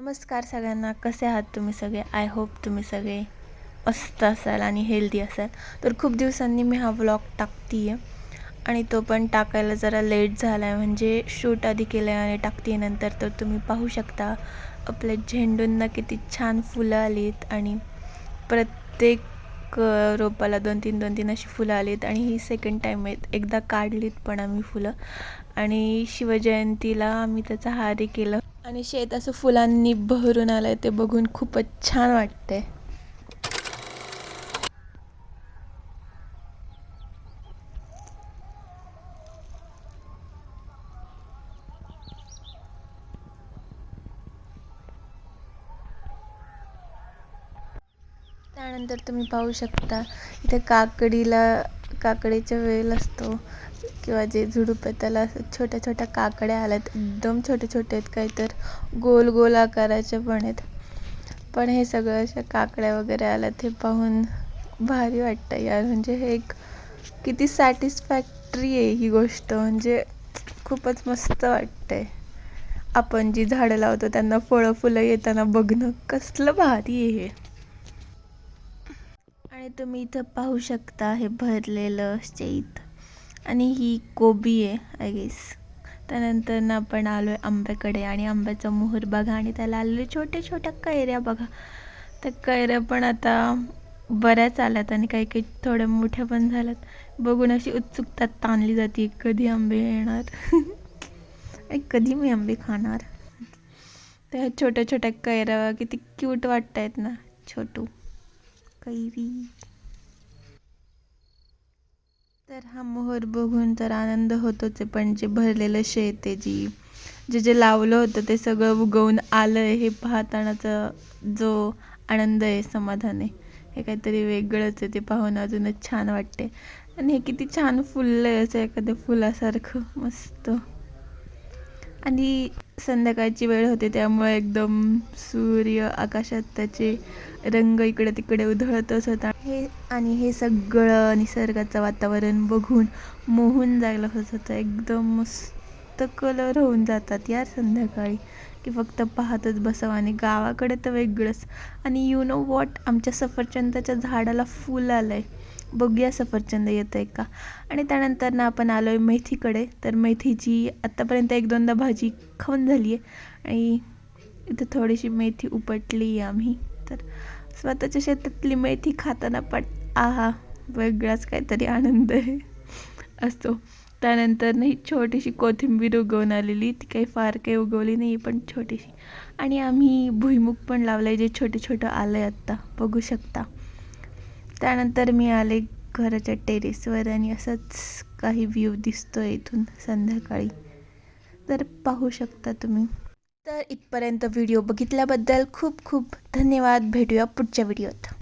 नमस्कार सगळ्यांना. कसे आहात तुम्ही सगळे? आय होप तुम्ही सगळे मस्त असाल आणि हेल्दी असाल. तर खूप दिवसांनी मी हा व्लॉग टाकते आहे आणि तो पण टाकायला जरा लेट झाला आहे म्हणजे शूट आधी केलं आहे आणि टाकते नंतर तर तुम्ही पाहू शकता. आपल्या झेंडूंना किती छान फुलं आलीत आणि प्रत्येक रोपाला दोन तीन दोन तीन अशी फुलं आलीत. आणि ही सेकंड टाईम आहेत. एकदा काढलीत पण आम्ही फुलं. आणि शिवजयंतीला आम्ही त्याचा हारी केलं. आणि शेत असं फुलांनी बहरून आलंय ते बघून खूपच छान वाटतंय. त्यानंतर तुम्ही पाहू शकता इथे काकडीला काकडीच्या वेल असतो किंवा जे झुडूप आहे त्याला असं छोट्या छोट्या काकड्या आल्या आहेत एकदम छोटे छोटे आहेत काही तर गोल गोल आकाराचे पण आहेत. पण हे सगळं अशा काकड्या वगैरे आल्यात हे पाहून भारी वाटतं यार. म्हणजे हे एक किती सॅटिस्फॅक्टरी आहे ही गोष्ट. म्हणजे खूपच मस्त वाटतंय. आपण जी झाडं लावतो त्यांना फळं फुलं येताना बघणं कसलं भारी आहे हे. आणि तुम्ही इथं पाहू शकता हे भरलेलं शेत. आणि ही कोबी आहे आय गेस त्यानंतर ना आपण आलो आहे आंब्याकडे आणि आंब्याचा मोहर बघा आणि त्याला आलेले छोट्या छोट्या कैऱ्या बघा. त्या कैऱ्या पण आता बऱ्याच आल्यात आणि काही काही थोड्या मोठ्या पण झाल्यात. बघून अशी उत्सुकता ताणली जाते कधी आंबे येणार? कधी मी आंबे खाणार? त्या छोट्या छोट्या कैऱ्या किती क्यूट वाटत आहेत ना छोटू. कैरी तर हा मोहर बघून तर आनंद होतोच आहे पण जे भरलेलं शेत आहे जी जे जे लावलं होतं ते सगळं उगवून आलं आहे हे पाहतानाचा जो आनंद आहे समाधान आहे. हे काहीतरी वेगळंच आहे ते पाहून अजूनच छान वाटते आणि हे किती छान फुललं आहे असं एखाद्या फुलासारखं मस्त. आणि संध्याकाळची वेळ होते त्यामुळे एकदम सूर्य आकाशात त्याचे रंग इकडे तिकडे उधळतच होता हे आणि हे सगळं निसर्गाचं वातावरण बघून मोहून जायला होत होतं. एकदम मस्त कलर होऊन जातात यार संध्याकाळी. की फक्त पाहतच बसावं आणि गावाकडे तर वेगळंच. आणि यू नो वॉट आमच्या सफरचंदाच्या झाडाला फूल आलं आहे बघूया सफरचंद येतं आहे का? आणि त्यानंतर ना आपण आलो आहे मेथीकडे. तर मेथीची आत्तापर्यंत एक दोनदा भाजी खाऊन झाली आहे आणि इथं थोडीशी मेथी उपटली आहे आम्ही. तर स्वतःच्या शेतातली मेथी खाताना पट आहा वेगळाच काहीतरी आनंद आहे. असतो त्यानंतर नाही छोटीशी कोथिंबीर उगवून आलेली. ती काही फार काही उगवली नाही पण छोटीशी. आणि आम्ही भुईमुग पण लावलं आहे जे छोटे छोटं आलं आहे आत्ता बघू शकता. त्यानंतर मी आले घराच्या टेरेसवर आणि असंच काही व्ह्यू दिसतो इथून संध्याकाळी. तर पाहू शकता तुम्ही. तर इथपर्यंत व्हिडिओ बघितल्याबद्दल खूप खूप धन्यवाद. भेटूया पुढच्या व्हिडिओत